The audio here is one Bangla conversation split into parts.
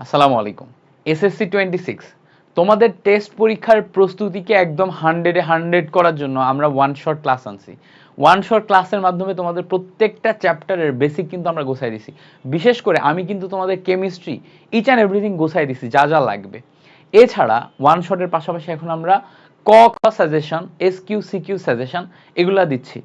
আসসালামু আলাইকুম। এসএসসি টোয়েন্টি সিক্স তোমাদের টেস্ট পরীক্ষার প্রস্তুতিকে একদম হান্ড্রেডে হান্ড্রেড করার জন্য আমরা ওয়ান শর্ট ক্লাস আনছি। ওয়ান শর্ট ক্লাসের মাধ্যমে তোমাদের প্রত্যেকটা চ্যাপ্টারের বেসিক কিন্তু আমরা গোছাই দিছি। বিশেষ করে আমি কিন্তু তোমাদের কেমিস্ট্রি ইচ অ্যান্ড এভরিথিং গোছাই দিছি, যা যা লাগবে। এছাড়া ওয়ান শটের পাশাপাশি এখন আমরা ক, খ suggestion S Q C Q suggestion এগুলা দিচ্ছি।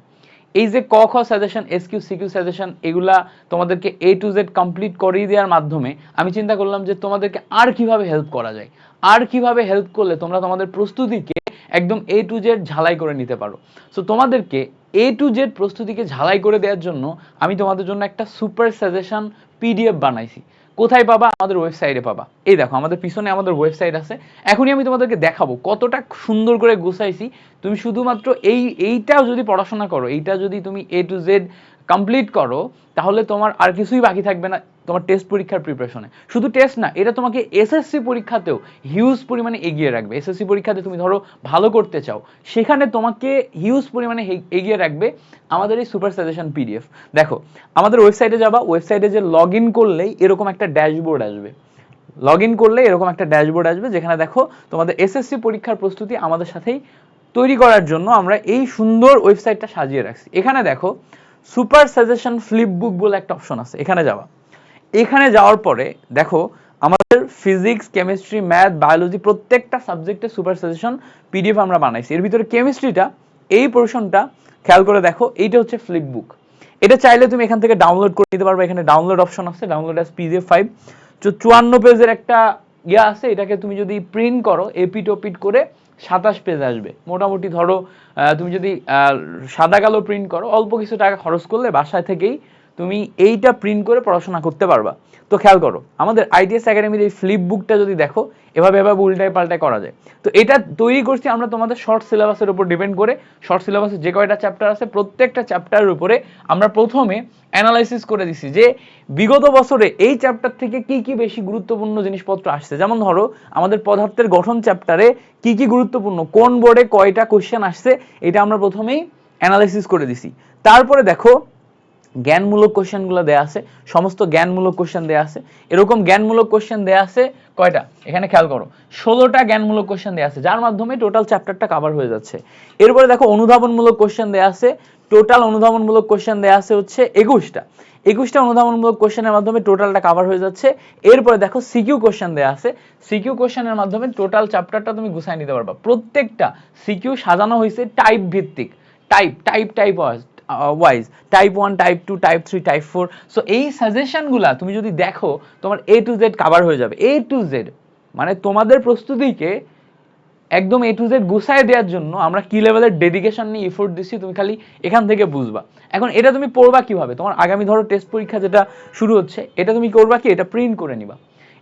এই যে ক, খ suggestion S Q C Q suggestion এগুলা তোমাদেরকে এ টু জেড কমপ্লিট করিয়ে দেওয়ার মাধ্যমে আমি চিন্তা করলাম যে তোমাদেরকে আর কীভাবে হেল্প করা যায়? আর কীভাবে হেল্প করলে তোমরা তোমাদের প্রস্তুতিকে একদম এ টু জেড ঝালাই করে নিতে পারো? সো তোমাদেরকে এ টু জেড প্রস্তুতিকে ঝালাই করে দেওয়ার জন্য আমি তোমাদের জন্য একটা সুপার সাজেশন পিডিএফ বানাইছি। কোথায় পাবা? আমাদের ওয়েবসাইটে পাবা। এই দেখো, আমাদের পিছনে আমাদের ওয়েবসাইট আছে। এখনই আমি তোমাদেরকে দেখাবো কতটা সুন্দর করে গুছাইছি। তুমি শুধুমাত্র এই, এইটাও যদি পড়াশোনা করো, এইটা যদি তুমি এ টু জেড কমপ্লিট করো, তাহলে তোমার আর কিছুই বাকি থাকবে না। তোমার টেস্ট পরীক্ষার প্রিপারেশনে শুধু টেস্ট না, এটা তোমাকে এসএসসি পরীক্ষাতেও হিউজ পরিমাণে এগিয়ে রাখবে। এসএসসি পরীক্ষাতে তুমি ধরো ভালো করতে চাও, সেখানে তোমাকে হিউজ পরিমাণে এগিয়ে রাখবে আমাদের এই সুপার সাজেশন পিডিএফ দেখো, আমাদের ওয়েবসাইটে যাবা ওয়েবসাইটে যে লগ ইন করলেই এরকম একটা ড্যাশবোর্ড আসবে। লগ ইন করলে এরকম একটা ড্যাশবোর্ড আসবে, যেখানে দেখো তোমাদের এসএসসি পরীক্ষার প্রস্তুতি আমাদের সাথেই তৈরি করার জন্য আমরা এই সুন্দর ওয়েবসাইটটা সাজিয়ে রাখছি। এখানে দেখো সুপার সাজেশন ফ্লিপ বুক বলে একটা অপশন আছে, এখানে যাওয়া এখানে যাওয়ার পরে, দেখো, আমাদের ফিজিক্স কেমিস্ট্রি ম্যাথ বায়োলজি প্রত্যেকটা সাবজেক্টে সুপার সাজেশন পিডিএফ আমরা বানাইছি। এর ভিতরে কেমিস্ট্রিটা এই পোর্শনটা খেয়াল করে দেখো, এইটা হচ্ছে ফ্লিপ বুক এটা চাইলে তুমি এখান থেকে ডাউনলোড করে নিতে পারবে। এখানে ডাউনলোড অপশন আছে ডাউনলোড অ্যাজ পিডিএফ ফাইভ চুয়ান্ন পেজের একটা ইয়ে আছে, এটাকে তুমি যদি প্রিন্ট করো এপিট ওপিট করে সাতাশ পেজ আসবে। মোটামুটি ধরো তুমি যদি সাদা কালো প্রিন্ট করো, অল্প কিছু টাকা খরচ করলে বাসায় থেকেই তুমি এইটা প্রিন্ট করে পড়াশোনা করতে পারবা। তো খেয়াল করো, আমাদের আইটিএস একাডেমির এই ফ্লিপ বুকটা যদি দেখো, এভাবে এভাবে উল্টায় পাল্টায় করা যায়। তো এটা তৈরি করছি আমরা তোমাদের শর্ট সিলেবাসের উপর ডিপেন্ড করে। শর্ট সিলেবাসে যে কয়টা চ্যাপ্টার আছে, প্রত্যেকটা চ্যাপ্টারের উপরে আমরা প্রথমে অ্যানালাইসিস করে দিছি যে বিগত বছরে এই চ্যাপ্টার থেকে কি কি বেশি গুরুত্বপূর্ণ জিনিসপত্র আসছে। যেমন ধরো, আমাদের পদার্থের গঠন চ্যাপ্টারে কি কি গুরুত্বপূর্ণ, কোন বোর্ডে কয়টা কোশ্চেন আসছে, এটা আমরা প্রথমেই অ্যানালাইসিস করে দিছি। তারপরে দেখো জ্ঞানমূলক কোশ্চেনগুলো দেয়া আছে, সমস্ত জ্ঞানমূলক কোশ্চেন দেয়া আছে। এরকম জ্ঞানমূলক কোশ্চেন দেয়া আছে কয়টা? এখানে খেয়াল করো, ষোলোটা জ্ঞানমূলক কোশ্চেন দেয়া আছে, যার মাধ্যমে টোটাল চ্যাপ্টারটা কভার হয়ে যাচ্ছে। এরপরে দেখো অনুধাবনমূলক কোশ্চেন দেয়া আছে টোটাল অনুধাবনমূলক কোশ্চেন দেয়া আছে হচ্ছে একুশটা। একুশটা অনুধাবনমূলক কোশ্চেনের মাধ্যমে টোটালটা কভার হয়ে যাচ্ছে। এরপরে দেখো সিকিউ কোশ্চেন দেওয়া আছে সিকিউ কোশ্চেনের মাধ্যমে টোটাল চ্যাপ্টারটা তুমি গুছাই নিতে পারবা। প্রত্যেকটা সিকিউ সাজানো হয়েছে টাইপ ভিত্তিক। Type type type wise type one type two type three type four so এই সাজেশনগুলা তুমি যদি দেখো, তোমার এ টু জেড কাভার হয়ে যাবে। এ টু জেড মানে তোমাদের প্রস্তুতিকে একদম এ টু জেড গুছায় দেওয়ার জন্য আমরা কি লেভেলের ডেডিকেশন নিয়ে এফোর্ট দিচ্ছি, তুমি খালি এখান থেকে বুঝবা। এখন এটা তুমি পড়বা কীভাবে? তোমার আগামী ধরো টেস্ট পরীক্ষা যেটা শুরু হচ্ছে, এটা তুমি করবা কি? এটা প্রিন্ট করে নিবা।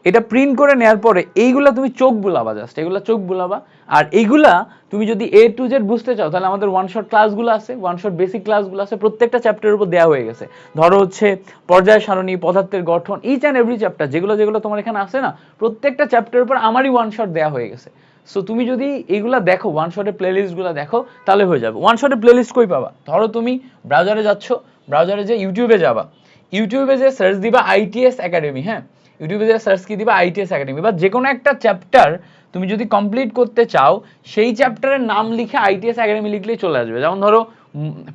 এটা প্রিন্ট করে নেওয়ার পরে এইগুলা তুমি চোখ বুলাবা জাস্ট এগুলা চোখ বুলাবা। আর এইগুলা তুমি যদি এ টু জেড বুঝতে চাও, তাহলে আমাদের ওয়ান শট ক্লাসগুলো আছে ওয়ান শট বেসিক ক্লাসগুলো আছে, প্রত্যেকটা চ্যাপ্টারের উপর দেওয়া হয়ে গেছে। ধরো হচ্ছে পর্যায় সারণী, পদার্থের গঠন ইচ অ্যান্ড এভরি চ্যাপ্টার যেগুলো যেগুলো তোমার এখানে আছে না, প্রত্যেকটা চ্যাপ্টারের উপর আমারই ওয়ান শট দেওয়া হয়ে গেছে। সো তুমি যদি এইগুলা দেখো ওয়ান শটের প্লেলিস্টগুলো দেখো, তাহলে হয়ে যাবে। ওয়ান শটের প্লেলিস্ট কই পাবা? ধরো তুমি ব্রাউজারে যাচ্ছ ব্রাউজারে যে ইউটিউবে যাবা। ইউটিউবে যে সার্চ দিবা আইটিএস একাডেমি হ্যাঁ? ইউটিউবে যে সার্চ কি দিবা? আইটিএস একাডেমি বা যে কোনো একটা চ্যাপ্টার তুমি যদি কমপ্লিট করতে চাও সেই চ্যাপ্টারের নাম লিখে আইটিএস একাডেমি লিখলেই চলে আসবে। যেমন ধরো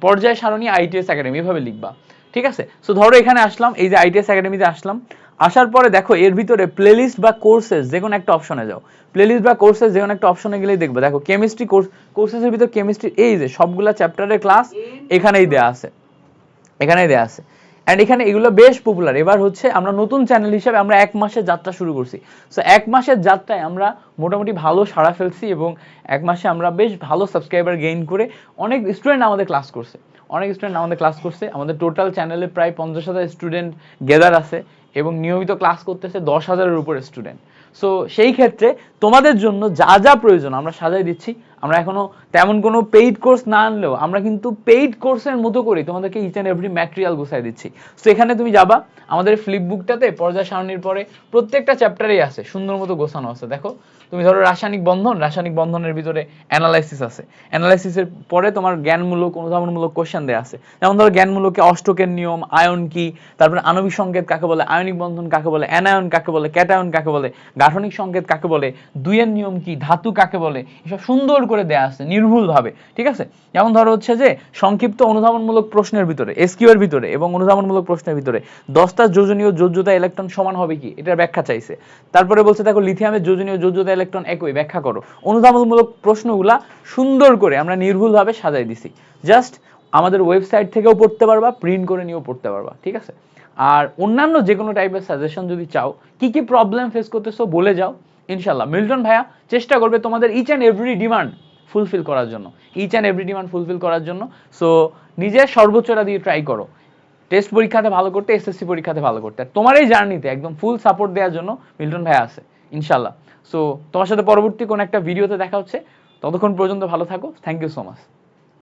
পর্যায় সারণী আইটিএস একাডেমি এভাবে লিখবা। ঠিক আছে? সো ধরো এখানে আসলাম এই যে আইটিএস একাডেমিতে আসলাম। আসার পরে দেখো এর ভিতরে প্লেলিস্ট বা কোর্সেস যে কোনো একটা অপশনে যাও। প্লেলিস্ট বা কোর্সেস যে কোনো একটা অপশনে গেলেই দেখবে। দেখো কেমিস্ট্রি কোর্স কোর্সেসের ভিতর কেমিস্ট্রি এই যে সবগুলা চ্যাপ্টারের ক্লাস এখানেই দেয়া আছে। এখানেই দেয়া আছে। অ্যান্ড এখানে এগুলো বেশ পপুলার এবার হচ্ছে আমরা নতুন চ্যানেল হিসাবে আমরা এক মাসের যাত্রা শুরু করছি। সো এক মাসের যাত্রায় আমরা মোটামুটি ভালো সাড়া ফেলছি এবং এক মাসে আমরা বেশ ভালো সাবস্ক্রাইবার গেইন করে অনেক স্টুডেন্ট আমাদের ক্লাস করছে। অনেক স্টুডেন্ট আমাদের ক্লাস করছে। আমাদের টোটাল চ্যানেলে প্রায় পঞ্চাশ হাজার স্টুডেন্ট গেদার আছে এবং নিয়মিত ক্লাস করতেছে দশ হাজারের উপরে স্টুডেন্ট সো সেই ক্ষেত্রে তোমাদের জন্য যা যা প্রয়োজন আমরা সাজাই দিচ্ছি। আমরা এখনও তেমন কোনো পেইড কোর্স না আনলেও আমরা কিন্তু পেইড কোর্সের মতো করে তোমাদেরকে ইচ অ্যান্ড এভরি ম্যাটেরিয়াল গুছাই দিচ্ছি। সো এখানে তুমি যাবা, আমাদের ফ্লিপ বুকটাতে পর্যায় সারণীর পরে প্রত্যেকটা চ্যাপ্টারেই আছে, সুন্দর মতো গোছানো আছে। দেখো, তুমি ধরো রাসায়নিক বন্ধন, রাসায়নিক বন্ধনের ভিতরে অ্যানালাইসিস আছে। অ্যানালাইসিসের পরে তোমার জ্ঞানমূলক, অনুধাবনমূলক কোশ্চেন দেওয়া আছে। যেমন ধরো জ্ঞানমূলকে অষ্টকের নিয়ম, আয়ন কি? তারপরে আণবিক সংকেত কাকে বলে? আয়নিক বন্ধন কাকে বলে? অ্যানায়ন কাকে বলে? ক্যাটায়ন কাকে বলে? গাঠনিক সংকেত কাকে বলে? দুইয়ের নিয়ম কি? ধাতু কাকে বলে? এসব সুন্দর করে দেয়া আছে নির্ভুলভাবে, ঠিক আছে? যেমন ধরো হচ্ছে যে, সংক্ষিপ্ত অনুধাবনমূলক প্রশ্নের ভিতরে এসকিউ এর ভিতরে এবং অনুধাবনমূলক প্রশ্নের ভিতরে, দশটা যোজনীয় যোজ্যতা ইলেকট্রন সমান হবে কি? এটার ব্যাখ্যা চাইছে। তারপরে বলছে, দেখো লিথিয়ামের যোজনীয় যোজ্যতা ইলেকট্রন একই, ব্যাখ্যা করো। অনুধাবনমূলক প্রশ্নগুলা সুন্দর করে আমরা নির্ভুলভাবে সাজাই দিছি। জাস্ট আমাদের ওয়েবসাইট থেকেও পড়তে পারবা প্রিন্ট করে নিয়েও পড়তে পারবা, ঠিক আছে? আর অন্যান্য যে কোনো টাইপের সাজেশন যদি চাও, কি কি প্রবলেম ফেস করতেছো বলে যাও। ইনশাল্লাহ মিল্টন ভাইয়া, চেষ্টা করবে তোমাদের each and every demand fulfil করার জন্য। Each and every demand fulfil করার জন্য। সো নিজের সর্বোচ্চটা দিয়ে ট্রাই করো। টেস্ট পরীক্ষাতে ভালো করতে এসএসসি পরীক্ষাতে ভালো করতে। আর তোমার এই জার্নিতে একদম ফুল সাপোর্ট দেওয়ার জন্য মিল্টন ভাইয়া আছে ইনশাল্লাহ সো তোমার সাথে পরবর্তী কোনো একটা ভিডিওতে দেখা হচ্ছে। ততক্ষণ পর্যন্ত ভালো থাকো। Thank you so much